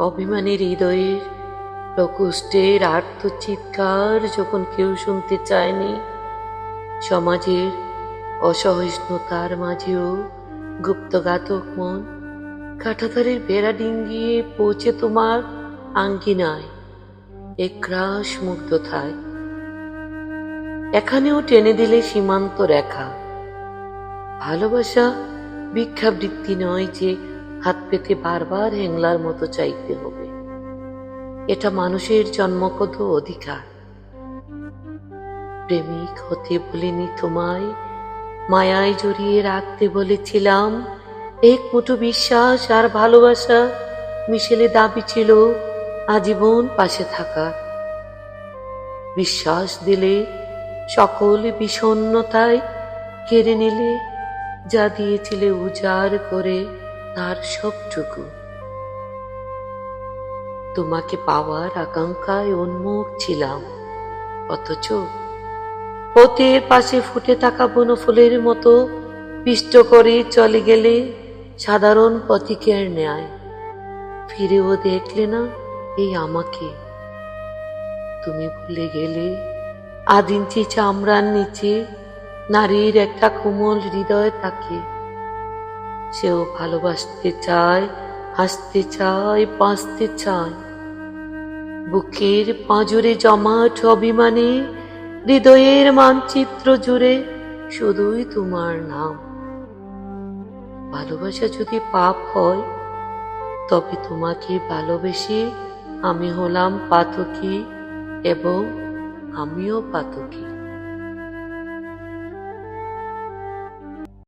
অভিমানী হৃদয়ের প্রকোষ্ঠের আর্ত চিৎকার যখন কেউ শুনতে চায়নি, সমাজের অসহিষ্ণুতার মাঝেও গুপ্তঘাতক মন কাঁটাতারের বেড়া ডিঙ্গিয়ে পৌঁছে তোমার আঙ্গিনায় একরাশ মুগ্ধতায় এখানেও টেনে দিলে সীমান্ত রেখা। ভালোবাসা ভিক্ষাবৃত্তি নয় যে হাত পেতে বারবার হেংলার মতো চাইতে হবে। এটা মানুষের জন্মগত অধিকার। প্রেমিক হতে বলিনি তোমায়, মায়ায় জড়িয়ে রাখতে বলেছিলাম। এক মুঠো বিশ্বাস আর ভালোবাসা মিশেলে দাবি ছিল আজীবন পাশে থাকা। বিশ্বাস দিলে সকল বিষণ্ণতায় কেড়ে নিলে, যা দিয়েছিলে উজাড় করে তার সবটুকু। তোমাকে পাওয়ার আকাঙ্ক্ষায় উন্মুখ ছিলাম, অথচ পথের পাশে ফুটে থাকা বনফুলের মতো পিষ্ট করে চলে গেলে সাধারণ পথিকের ন্যায়। ফিরেও দেখলে না এই আমাকে। তুমি ভুলে গেলে আধ ইঞ্চি চামড়ার নিচে নারীর একটা কোমল হৃদয় থাকে। সেও ভালোবাসতে চায়, হাসতে চায়, বাঁচতে চায়। বুকের পাঁজরে জমাট অভিমানে, হৃদয়ের মানচিত্র জুড়ে শুধুই তোমার নাম। ভালোবাসা যদি পাপ হয়, তবে তোমাকে ভালোবেসে আমি হলাম পাতকী এবং আমিও পাতকী।